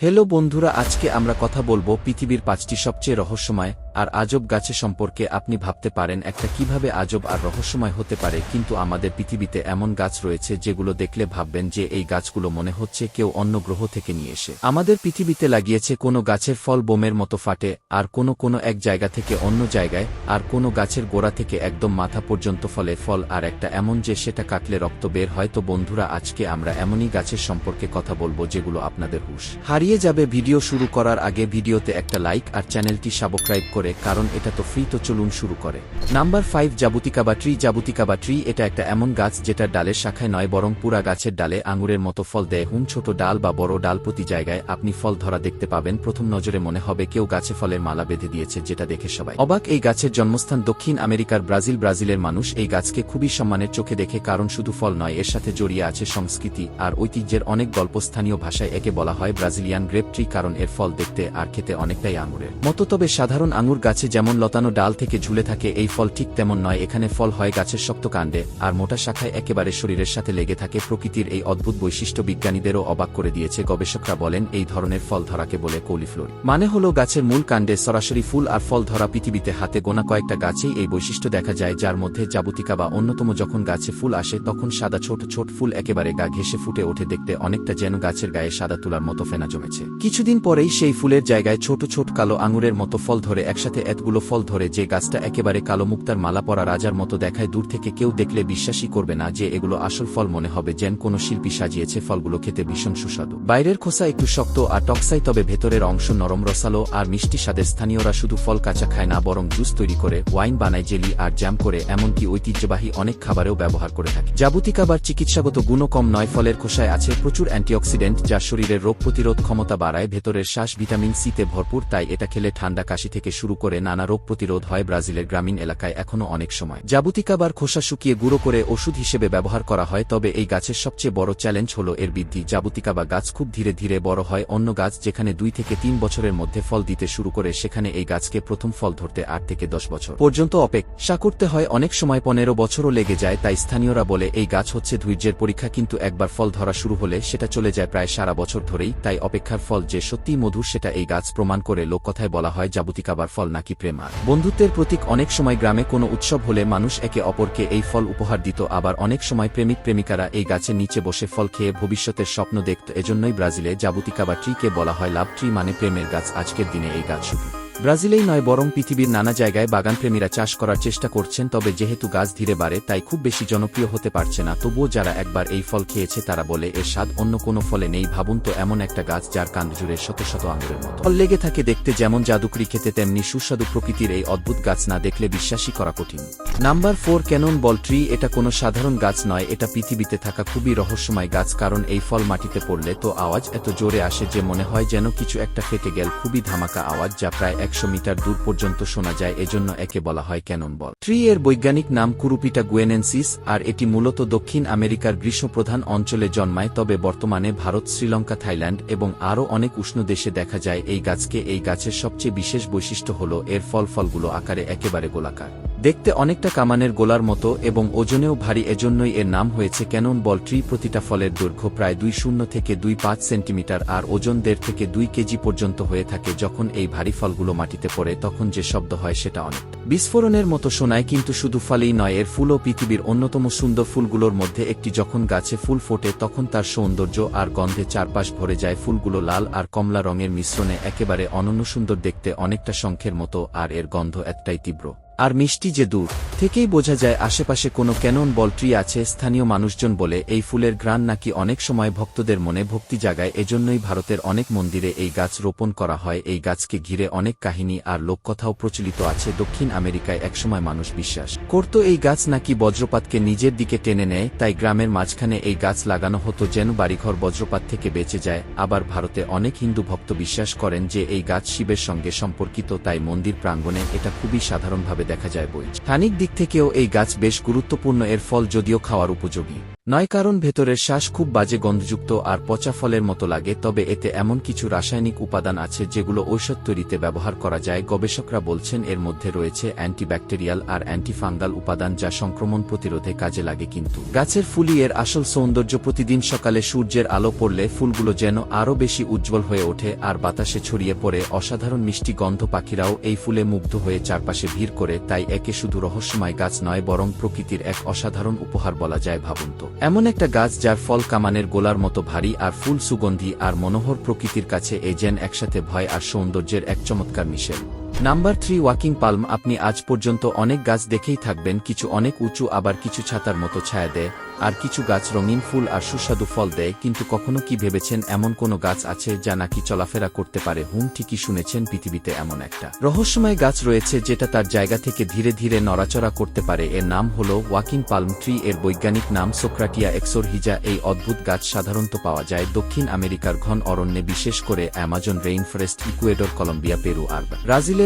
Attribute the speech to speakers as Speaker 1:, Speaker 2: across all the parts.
Speaker 1: Hello বন্ধুরা আজকে আমরা কথা বলব পৃথিবীর পাঁচটি সবচেয়ে রহস্যময় আর আজব গাছে সম্পর্কে আপনি ভাবতে পারেন একটা কীভাবে আজব আর রহস্যময় হতে পারে, কিন্তু আমাদের পৃথিবীতে এমন গাছ রয়েছে যেগুলো দেখলে ভাববেন যে এই গাছগুলো মনে হচ্ছে কেউ অন্য গ্রহ থেকে নিয়ে এসে। আমাদের পৃথিবীতে লাগিয়েছে কোনো গাছের ফল বোমের মতো ফাটে, আর কোনো কোনো এক জায়গা থেকে অন্য জায়গায়, আর কোনো গাছের গোড়া থেকে একদম মাথা পর্যন্ত ফলে ফল, আর একটা এমন যে সেটা কাটলে রক্ত বের হয়। তো বন্ধুরা, আজকে আমরা এমনই গাছের সম্পর্কে কথা বলব যেগুলো আপনাদের হুশ। হারিয়ে যাবে ভিডিও শুরু করার আগে ভিডিওতে একটা লাইক আর চ্যানেলটি সাবস্ক্রাইব করে কারণ এটা তো ফ্রি তো চলুন শুরু করে। নাম্বার ফাইভ, জাবুতিকা বা ট্রি। জাবুতিকা বা ট্রি, এটা একটা এমন গাছ যেটা ডালের শাখায় নয়, বরং পুরা গাছের ডালে আঙুরের মতো ফল দেয়। হুম, ছোট ডাল বা বড় ডাল প্রতি জায়গায় আপনি ফল ধরা দেখতে পাবেন। প্রথম নজরে মনে হবে কেউ গাছে ফলের মালা বেঁধে দিয়েছে, যেটা দেখে সবাই অবাক। এই গাছের জন্মস্থান দক্ষিণ আমেরিকার ব্রাজিল। ব্রাজিলের মানুষ এই গাছকে খুবই সম্মানের চোখে দেখে, কারণ শুধু ফল নয়, এর সাথে জড়িয়ে আছে সংস্কৃতি আর ঐতিহ্যের অনেক গল্প স্থানীয় ভাষায় একে বলা হয় ব্রাজিলিয়ান গ্রেপ ট্রি, কারণ এর ফল দেখতে আর খেতে অনেকটাই আঙুরের মতো। তবে সাধারণ আঙুর গাছে যেমন লতানো ডাল থেকে ঝুলে থাকে, এই ফল ঠিক তেমন নয়। এখানে ফল হয় গাছের শক্ত কাণ্ডে, আর মোটা শাখায় একেবারে শরীরের সাথে লেগে থাকে। প্রকৃতির এই অদ্ভুত বৈশিষ্ট্য বিজ্ঞানীদেরও অবাক করে দিয়েছে। গবেষকরা বলেন, এই ধরনের ফল ধরাকে বলে কৌলিফ্লোর। মানে হলো, গাছের মূল কাণ্ডে সরাসরি ফুল আর ফল ধরা পৃথিবীতে হাতে গোনা কয়েকটা গাছেই এই বৈশিষ্ট্য দেখা যায়, যার মধ্যে জাবুতিকা বা অন্যতম যখন গাছে ফুল আসে, তখন সাদা ছোট ছোট ফুল একেবারে গা ঘেসে ফুটে ওঠে দেখতে অনেকটা যেন গাছের গায়ে সাদা তুলার মতো ফেনা জমেছে। কিছুদিন পরেই সেই ফুলের জায়গায় ছোট ছোট কালো আঙুরের মতো ফল ধরে একসাথে এতগুলো ফল ধরে যে গাছটা একেবারে কালো মুক্তার মালা পরা রাজার মতো দেখায় দূর থেকে কেউ দেখলে বিশ্বাসই করবে না যে এগুলো আসল ফল মনে হবে যেন কোনো শিল্পী সাজিয়েছে ফলগুলো খেতে ভীষণ সুস্বাদু। বাইরের খোসা একটু শক্ত আর টকসাই তবে ভেতরের অংশ নরম রসালো আর মিষ্টি স্বাদের স্থানীয়রা শুধু ফল কাঁচা খায় না বরং জুস তৈরি করে, ওয়াইন বানায়, জেলি আর জ্যাম করে, এমনকি ঐতিহ্যবাহী অনেক খাবারেও ব্যবহার করে থাকে। জাবুতিকাবার চিকিৎসাগত গুণও কম নয়, ফলের খোসায় আছে প্রচুর অ্যান্টিঅক্সিডেন্ট যা শরীরের রোগ প্রতিরোধ ক্ষমতা বাড়ায়, ভেতরের শ্বাস ভিটামিন সিতে ভরপুর, তাই এটা খেলে ঠান্ডা কাশি থেকে শুরু করে নানা রোগ প্রতিরোধ হয় ব্রাজিলের গ্রামীণ এলাকায় এখনও অনেক সময়। জাবুতিকাবার খোসা শুকিয়ে গুঁড়ো করে ওষুধ হিসেবে ব্যবহার করা হয়, তবে এই গাছের সবচেয়ে বড় চ্যালেঞ্জ হল এর বৃদ্ধি। জাবুতিকাবা গাছ খুব ধীরে ধীরে বড় হয়। অন্য গাছ যেখানে দুই থেকে তিন বছরের মধ্যে ফল দিতে শুরু করে, সেখানে এই গাছকে প্রথম ফল ধরতে আট থেকে দশ বছর পর্যন্ত অপেক্ষা করতে হয়, অনেক সময় পনেরো বছরও লেগে যায়, তাই স্থানীয়রা বলে এই গাছ হচ্ছে ধৈর্যের পরীক্ষা, কিন্তু একবার ফল ধরা শুরু হলে সেটা চলে যায় প্রায় সারা বছর ধরেই, তাই অপেক্ষার ফল যে সত্যিই মধুর, সেটা এই গাছ প্রমাণ করে লোককথায় বলা হয় জাবুতিকাবার ফল নাকি প্রেমার বন্ধুত্বের প্রতীক অনেক সময় গ্রামে কোনো উৎসব হলে মানুষ একে অপরকে এই ফল উপহার দিত, আবার অনেক সময় প্রেমিক প্রেমিকারা এই গাছের নিচে বসে ফল খেয়ে ভবিষ্যতের স্বপ্ন দেখত। এজন্যই ব্রাজিলে জাবুতিকাবা ট্রিকে বলা হয় লাভ ট্রি মানে প্রেমের গাছ। আজকের দিনে এই গাছ শুধু ব্রাজিলেই নয় বরং পৃথিবীর নানা জায়গায় বাগানপ্রেমীরা চাষ করার চেষ্টা করছেন, তবে যেহেতু গাছ ধীরে বাড়ে, তাই খুব বেশি জনপ্রিয় হতে পারছে না। তবুও যারা একবার এই ফল খেয়েছে, তারা বলে, এর স্বাদ অন্য কোনো ফলে নেই। ভাবুন তো, এমন একটা গাছ যার কাণ্ড জুড়ে শত শত আঙুরের মতো। ফল লেগে থাকে দেখতে যেমন জাদুকরি খেতে, তেমনি সুস্বাদু প্রকৃতির এই অদ্ভুত গাছ না দেখলে বিশ্বাসই করা কঠিন। Number four, cannon ball tree, এটা কোনো সাধারণ গাছ নয়, এটা পৃথিবীতে থাকা খুবই রহস্যময় গাছ, কারণ এই ফল মাটিতে পড়লে তো আওয়াজ এত জোরে আসে যে মনে হয় যেন কিছু একটা ফেটে গেল। খুবই ধামাকা আওয়াজ, যা প্রায় একশো মিটার দূর পর্যন্ত শোনা যায়, এজন্য একে বলা হয় ক্যানন বল ট্রি এর বৈজ্ঞানিক নাম কুরুপিটা গুয়েনেন্সিস, আর এটি মূলত দক্ষিণ আমেরিকার গ্রীষ্মপ্রধান অঞ্চলে জন্মায়, তবে বর্তমানে ভারত, শ্রীলঙ্কা, থাইল্যান্ড এবং আরও অনেক উষ্ণ দেশে দেখা যায়, এই গাছকে এই গাছের সবচেয়ে বিশেষ বৈশিষ্ট্য হল, এর ফল ফলগুলো আকারে একেবারে গোলাকার। দেখতে অনেকটা কামানের গোলার মতো এবং ওজনেও ভারী এজন্যই এর নাম হয়েছে ক্যানন বল ট্রি। প্রতিটা ফলের দৈর্ঘ্য প্রায় দুই শূন্য থেকে দুই পাঁচ সেন্টিমিটার আর ওজন দেড় থেকে দুই কেজি পর্যন্ত হয়ে থাকে। যখন এই ভারী ফলগুলো মাটিতে পড়ে, তখন যে শব্দ হয় সেটা অনেক। বিস্ফোরণের মতো শোনায় কিন্তু শুধু ফলেই নয়, এর ফুলও পৃথিবীর অন্যতম সুন্দর ফুলগুলোর মধ্যে একটি। যখন গাছে ফুল ফোটে, তখন তার সৌন্দর্য আর গন্ধে চারপাশ ভরে যায়। ফুলগুলো লাল আর কমলা রঙের মিশ্রণে একেবারে অনন্য সুন্দর দেখতে, অনেকটা শঙ্খের মতো, আর এর গন্ধ একটাই তীব্র। আর মিষ্টি যে দূর, থেকেই বোঝা যায় আশেপাশে কোনো ক্যানন বল ট্রি আছে স্থানীয় মানুষজন বলে এই ফুলের গ্রান নাকি অনেক সময় ভক্তদের মনে ভক্তি জাগায়। এজন্যই ভারতের অনেক মন্দিরে এই গাছ রোপণ করা হয়। এই গাছকে ঘিরে অনেক কাহিনী আর লোককথাও প্রচলিত আছে। দক্ষিণ আমেরিকায় একসময় মানুষ বিশ্বাস করত এই গাছ নাকি বজ্রপাতকে নিজের দিকে টেনে নেয়, তাই গ্রামের মাঝখানে এই গাছ লাগানো হতো যেন বাড়িঘর বজ্রপাত থেকে বেঁচে যায়। আবার ভারতে অনেক হিন্দু ভক্ত বিশ্বাস করেন যে এই গাছ শিবের সঙ্গে সম্পর্কিত, তাই মন্দির প্রাঙ্গণে এটা খুবই সাধারণভাবে দেখা যায় বই স্থানিক দিক থেকেও এই গাছ বেশ গুরুত্বপূর্ণ এর ফল যদিও খাওয়ার উপযোগী। নয় কারণ ভেতরের শ্বাস খুব বাজে গন্ধযুক্ত আর পচা ফলের মতো লাগে, তবে এতে এমন কিছু রাসায়নিক উপাদান আছে যেগুলো ঔষধ তৈরিতে ব্যবহার করা যায়। গবেষকরা বলছেন এর মধ্যে রয়েছে অ্যান্টিব্যাকটেরিয়াল আর অ্যান্টিফাঙ্গাল উপাদান যা সংক্রমণ প্রতিরোধে কাজে লাগে কিন্তু। গাছের ফুলি এর আসল সৌন্দর্য। প্রতিদিন সকালে সূর্যের আলো পড়লে ফুলগুলো যেন আরও বেশি উজ্জ্বল হয়ে ওঠে আর বাতাসে ছড়িয়ে পড়ে। অসাধারণ মিষ্টি গন্ধ পাখিরাও এই ফুলে মুগ্ধ হয়ে চারপাশে ভিড় করে, তাই একে শুধু রহস্যময় গাছ নয়, বরং প্রকৃতির এক অসাধারণ উপহার বলা যায় ভাবুন তো। এমন একটা গাছ যার ফল কামানের গোলার মতো ভারী আর ফুল সুগন্ধি আর মনোহর প্রকৃতির কাছে এ যেন একসাথে ভয় আর সৌন্দর্যের এক চমৎকার মিশেল। নাম্বার থ্রি ওয়াকিং পালম আপনি আজ পর্যন্ত অনেক গাছ দেখেই থাকবেন, কিছু অনেক উঁচু, আবার কিছু ছাতার মতো ছায়া দেয়, আর কিছু গাছ রঙিন ফুল আর সুস্বাদু ফল দেয়, কিন্তু কখনো কি ভেবেছেন এমন কোনো গাছ আছে যা নাকি চলাফেরা করতে পারে? হুম, ঠিকই শুনেছেন, পৃথিবীতে এমন একটা রহস্যময় গাছ রয়েছে যেটা তার জায়গা থেকে ধীরে ধীরে নড়াচড়া করতে পারে। এর নাম হল ওয়াকিং পালম ট্রি এর বৈজ্ঞানিক নাম সোক্রাটিয়া এক্সোরহিজা এই অদ্ভুত গাছ সাধারণত পাওয়া যায় দক্ষিণ আমেরিকার ঘন অরণ্যে, বিশেষ করে Amazon rain forest Ecuador Colombia Peru আর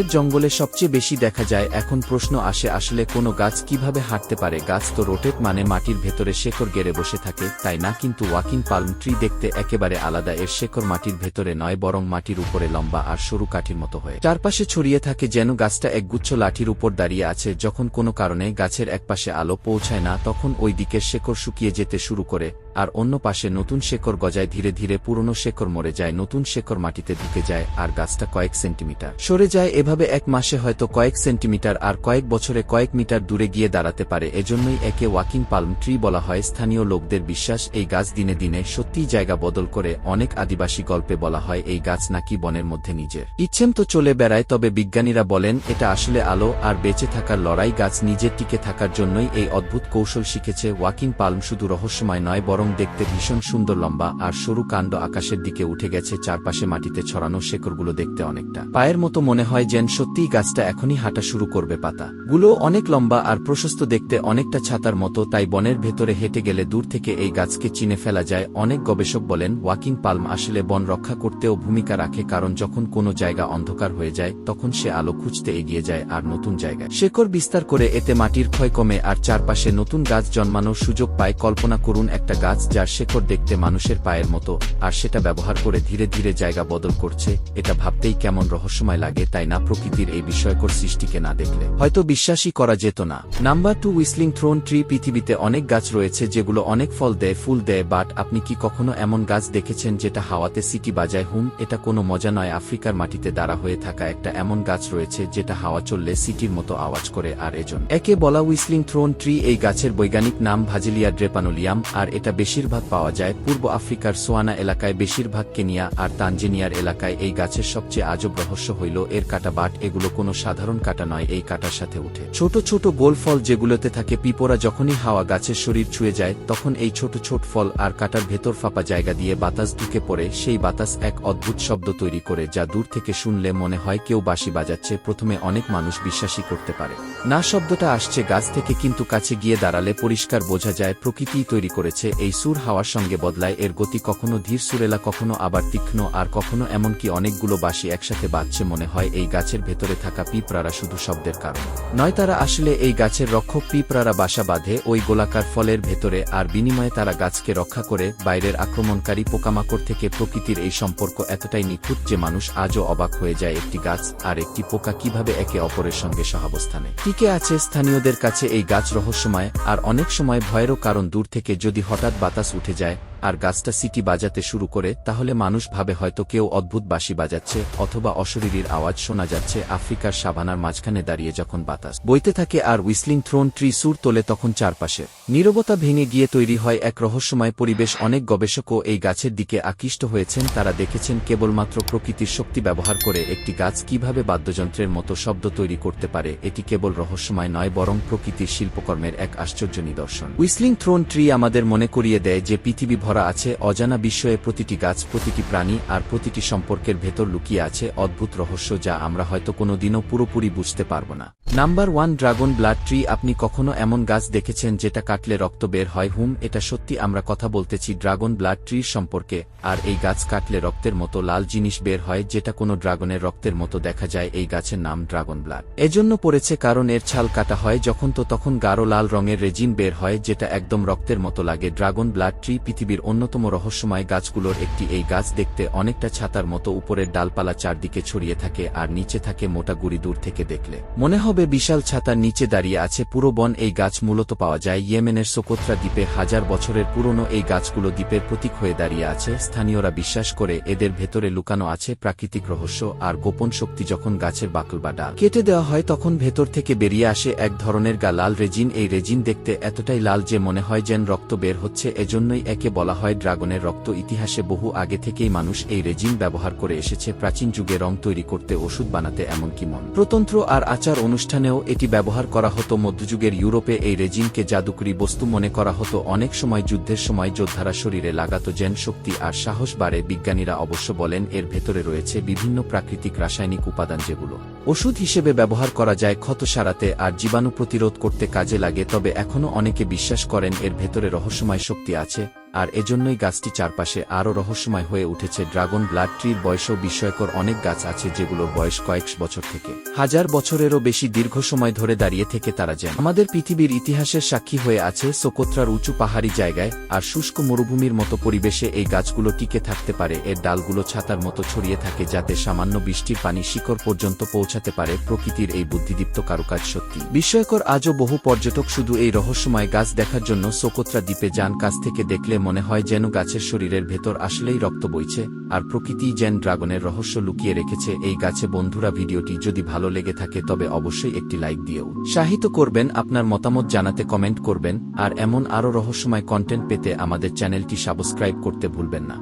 Speaker 1: ব্রাজিলের জঙ্গলে সবচেয়ে বেশি দেখা যায়, এখন প্রশ্ন আসে আসলে কোনো গাছ কীভাবে হাঁটতে পারে? গাছ তো রোটেট মানে মাটির ভেতরে শেকড় গেড়ে বসে থাকে, তাই না? কিন্তু ওয়াকিং পালম ট্রি দেখতে একেবারে আলাদা, এর শেকড় মাটির ভেতরে নয়, বরং মাটির উপরে লম্বা আর সরু কাঠির মতো হয়ে। চারপাশে ছড়িয়ে থাকে যেন গাছটা একগুচ্ছ লাঠির উপর দাঁড়িয়ে আছে, যখন কোনো কারণে গাছের একপাশে আলো পৌঁছায় না, তখন ওই দিকের শেকড় শুকিয়ে যেতে শুরু করে, আর অন্য পাশে নতুন শেকড় গজায় ধীরে ধীরে পুরনো শেকড় মরে যায়, নতুন শেকড় মাটিতে ঢুকে যায়, আর গাছটা কয়েক সেন্টিমিটার সরে যায়। এভাবে এক মাসে হয়তো কয়েক সেন্টিমিটার আর কয়েক বছরে কয়েক মিটার দূরে গিয়ে দাঁড়াতে পারে, এজন্যই একে ওয়াকিং পালম ট্রি বলা হয়। স্থানীয় লোকদের বিশ্বাস, এই গাছ দিনে দিনে সত্যিই জায়গা বদল করে অনেক আদিবাসী গল্পে বলা হয়, এই গাছ নাকি বনের মধ্যে নিজের। ইচ্ছেম তো চলে বেড়ায়, তবে বিজ্ঞানীরা বলেন, এটা আসলে আলো আর বেঁচে থাকার লড়াই, গাছ নিজের টিকে থাকার জন্যই এই অদ্ভুত কৌশল শিখেছে। ওয়াকিং পালম শুধু রহস্যময় নয়, বরং দেখতে ভীষণ সুন্দর লম্বা আর সরু কাণ্ড আকাশের দিকে উঠে গেছে, চারপাশে মাটিতে ছড়ানো শেকড়গুলো দেখতে অনেকটা। পায়ের মতো মনে হয় যেন সত্যিই গাছটা এখনই হাঁটা শুরু করবে পাতা। গুলো অনেক লম্বা আর প্রশস্ত দেখতে অনেকটা ছাতার মতো, তাই বনের ভেতরে হেঁটে গেলে দূর থেকে এই গাছকে চিনে ফেলা যায়। অনেক গবেষক বলেন, ওয়াকিং পালম আসলে বন রক্ষা করতেও ভূমিকা রাখে, কারণ যখন কোনো জায়গা অন্ধকার হয়ে যায়, তখন সে আলো খুঁজতে এগিয়ে যায় আর নতুন জায়গায়। শেকড় বিস্তার করে এতে মাটির ক্ষয় কমে আর চারপাশে নতুন গাছ জন্মানোর সুযোগ পায়। কল্পনা করুন, একটা গাছ যার শেকড় দেখতে মানুষের পায়ের মতো, আর সেটা ব্যবহার করে ধীরে ধীরে জায়গা বদল করছে। এটা ভাবতেই কেমন রহস্যময় লাগে, তাই না প্রকৃতির এই বিস্ময়কর সৃষ্টিকে না দেখলে। হয়তো বিশ্বাসই করা যেত না। Number two whistling thorn tree পৃথিবীতে অনেক গাছ রয়েছে যেগুলো অনেক ফল দেয়, ফুল দেয় বাট আপনি কি কখনো এমন গাছ দেখেছেন যেটা হাওয়াতে সিটি বাজায়? হুম, এটা কোনো মজা নয়। আফ্রিকার মাটিতে দাঁড়া হয়ে থাকা একটা এমন গাছ রয়েছে যেটা হাওয়া চললে সিটির মতো আওয়াজ করে আর এজন। একে বলা উইসলিং থ্রোন ট্রি এই গাছের বৈজ্ঞানিক নাম ভাজিলিয়া ড্রেপানোলিয়াম, আর এটা বেশিরভাগ পাওয়া যায় পূর্ব আফ্রিকার সোয়ানা এলাকায়, বেশিরভাগ কেনিয়া আর তানজেনিয়ার এলাকায়। এই গাছের সবচেয়ে আজব রহস্য হইল, এর কাটা বাট এগুলো কোনো সাধারণ কাটা নয়, এই কাটার সাথে উঠে। ছোট ছোট গোল ফল যেগুলোতে থাকে, পিপোরা যখনই হাওয়া গাছের শরীর ছুঁয়ে যায়, তখন এই ছোট ছোট ফল আর কাটার ভেতর ফাঁপা জায়গা দিয়ে বাতাস ঢুকে পড়ে, সেই বাতাস এক অদ্ভুত শব্দ তৈরি করে, যা দূর থেকে শুনলে মনে হয় কেউ বাঁশি বাজাচ্ছে, প্রথমে অনেক মানুষ বিশ্বাসই করতে পারে। না শব্দটা আসছে গাছ থেকে, কিন্তু কাছে গিয়ে দাঁড়ালে পরিষ্কার বোঝা যায়, প্রকৃতিই তৈরি করেছে, এই সুর হাওয়ার সঙ্গে বদলায়, এর গতি কখনো ধীর সুরেলা, কখনো আবার তীক্ষ্ণ, আর কখনো এমনকি অনেকগুলো বাঁশি একসাথে বাজছে, মনে হয় এই গাছের ভেতরে থাকা পিঁপড়ারা শুধু শব্দের কারণ। নয়, তারা আসলে এই গাছের রক্ষক পিঁপড়ারা বাসা বাঁধে, ওই গোলাকার ফলের ভেতরে, আর বিনিময়ে তারা গাছকে রক্ষা করে, বাইরের আক্রমণকারী পোকামাকড় থেকে প্রকৃতির এই সম্পর্ক এতটাই নিখুঁত যে মানুষ আজও অবাক হয়ে যায় একটি গাছ আর একটি পোকা কীভাবে একে অপরের সঙ্গে সহাবস্থানে। টিকে আছে স্থানীয়দের কাছে এই গাছ রহস্যময়, আর অনেক সময় ভয়েরও কারণ দূর থেকে যদি হঠাৎ বাতাস উঠে যায় আর গাছটা সিটি বাজাতে শুরু করে, তাহলে মানুষ ভাবে হয়তো কেউ অদ্ভুত বাঁশি বাজাচ্ছে, অথবা অশরীরীর আওয়াজ শোনা যাচ্ছে আফ্রিকার সাভানার মাঝখানে দাঁড়িয়ে যখন বাতাস বইতে থাকে আর উইসলিং থ্রোন ট্রি সুর তোলে তখন চারপাশে। নীরবতা ভেঙে গিয়ে তৈরি হয় এক রহস্যময় পরিবেশ, অনেক গবেষকও এই গাছের দিকে আকৃষ্ট হয়েছেন, তারা দেখেছেন কেবলমাত্র প্রকৃতির শক্তি ব্যবহার করে একটি গাছ কীভাবে বাদ্যযন্ত্রের মতো শব্দ তৈরি করতে পারে, এটি কেবল রহস্যময় নয়, বরং প্রকৃতির শিল্পকর্মের এক আশ্চর্য নিদর্শন। উইসলিং থ্রোন ট্রি আমাদের মনে করিয়ে দেয় যে পৃথিবী ভরা আছে, অজানা বিস্ময়ে প্রতিটি গাছ, প্রতিটি প্রাণী আর প্রতিটি সম্পর্কের ভেতর লুকিয়ে আছে অদ্ভুত রহস্য যা আমরা হয়তো কোনো দিনও পুরোপুরি বুঝতে পারব না। Number one, dragon blood tree, আপনি কখনো এমন গাছ দেখেছেন যেটা কাটলে রক্ত বের হয়? হুম, এটা সত্যি আমরা কথা বলতেছি ড্রাগন ব্লাড ট্রির সম্পর্কে, আর এই গাছ কাটলে রক্তের মতো লাল জিনিস বের হয় যেটা কোনো ড্রাগনের রক্তের মতো দেখা যায়। এই গাছের নাম ড্রাগন ব্লাড। এজন্য পড়েছে কারণ এর ছাল কাটা হয় যখন তো তখন গাঢ় লাল রঙের রেজিন বের হয় যেটা একদম রক্তের মতো লাগে। ড্রাগন ব্লাড ট্রি পৃথিবীর অন্যতম রহস্যময় গাছগুলোর একটি এই গাছ দেখতে অনেকটা ছাতার মতো উপরের ডালপালা চারদিকে ছড়িয়ে থাকে আর নিচে থাকে মোটা গুড়ি দূর থেকে দেখলে। মনে হবে বিশাল ছাতার নিচে দাঁড়িয়ে আছে পুরো বন। এই গাছ মূলত পাওয়া যায় ইয়েমেনের সোকোত্রা দ্বীপে। হাজার বছরের পুরনো এই গাছগুলো দ্বীপের প্রতীক হয়ে দাঁড়িয়ে আছে। স্থানীয়রা বিশ্বাস করে এদের ভেতরে লুকানো আছে প্রাকৃতিক রহস্য আর গোপন শক্তি যখন গাছের বাকল বা ডাল কেটে দেওয়া হয় তখন ভেতর থেকে বেরিয়ে আসে এক ধরনের গা। লাল রেজিন। এই রেজিন দেখতে এতটাই লাল যে মনে হয় যেন রক্ত বের হচ্ছে। এজন্যই একে বলা হয়, ড্রাগনের রক্ত ইতিহাসে বহু আগে থেকেই মানুষ এই রেজিন ব্যবহার করে এসেছে, প্রাচীন যুগে রং তৈরি করতে, ওষুধ বানাতে এমনকি মন। প্রতন্ত্র আর আচার অনুষ্ঠানেও এটি ব্যবহার করা হতো। মধ্যযুগের ইউরোপে এই রেজিনকে জাদুকরি বস্তু মনে করা হতো। অনেক সময় যুদ্ধের সময় যোদ্ধারা শরীরে লাগাত জেন শক্তি আর সাহস বাড়ে। বিজ্ঞানীরা অবশ্য বলেন, এর ভেতরে রয়েছে বিভিন্ন প্রাকৃতিক রাসায়নিক উপাদান যেগুলো ওষুধ হিসেবে ব্যবহার করা যায়, ক্ষত সারাতে আর জীবাণু প্রতিরোধ করতে কাজে লাগে। তবে এখনও অনেকে বিশ্বাস করেন, এর ভেতরে রহস্যময় শক্তি আছে। আর এজন্যই গাছটি চারপাশে আরও রহস্যময় হয়ে উঠেছে ড্রাগন ব্লাড ট্রির বয়সও বিস্ময়কর অনেক গাছ আছে যেগুলোর বয়স কয়েক বছর থেকে। হাজার বছরেরও বেশি দীর্ঘ সময় ধরে দাঁড়িয়ে থেকে তারা যেন। আমাদের পৃথিবীর ইতিহাসের সাক্ষী হয়ে আছে সোকোত্রার উঁচু পাহাড়ি জায়গায় আর শুষ্ক মরুভূমির মতো পরিবেশে এই গাছগুলো টিকে থাকতে পারে, এর ডালগুলো ছাতার মতো ছড়িয়ে থাকে যাতে সামান্য বৃষ্টির পানি শিকড় পর্যন্ত পৌঁছাতে পারে প্রকৃতির এই বুদ্ধিদীপ্ত কারুকাজ সত্যি। বিস্ময়কর আজও বহু পর্যটক শুধু এই রহস্যময় গাছ দেখার জন্য সোকোত্রা দ্বীপে যান, কাছ থেকে দেখলে মনে হয় যেন গাছের শরীরের ভেতর আসলেই রক্ত বইছে, আর প্রকৃতি যেন ড্রাগনের রহস্য লুকিয়ে রেখেছে। এই গাছে বন্ধুরা, ভিডিওটি যদি ভালো লেগে থাকে তবে অবশ্যই একটি লাইক দিয়েও সাহিত্য করবেন, আপনার মতামত জানাতে কমেন্ট করবেন, আর এমন আরও রহস্যময় কন্টেন্ট পেতে আমাদের চ্যানেলটি সাবস্ক্রাইব করতে ভুলবেন না।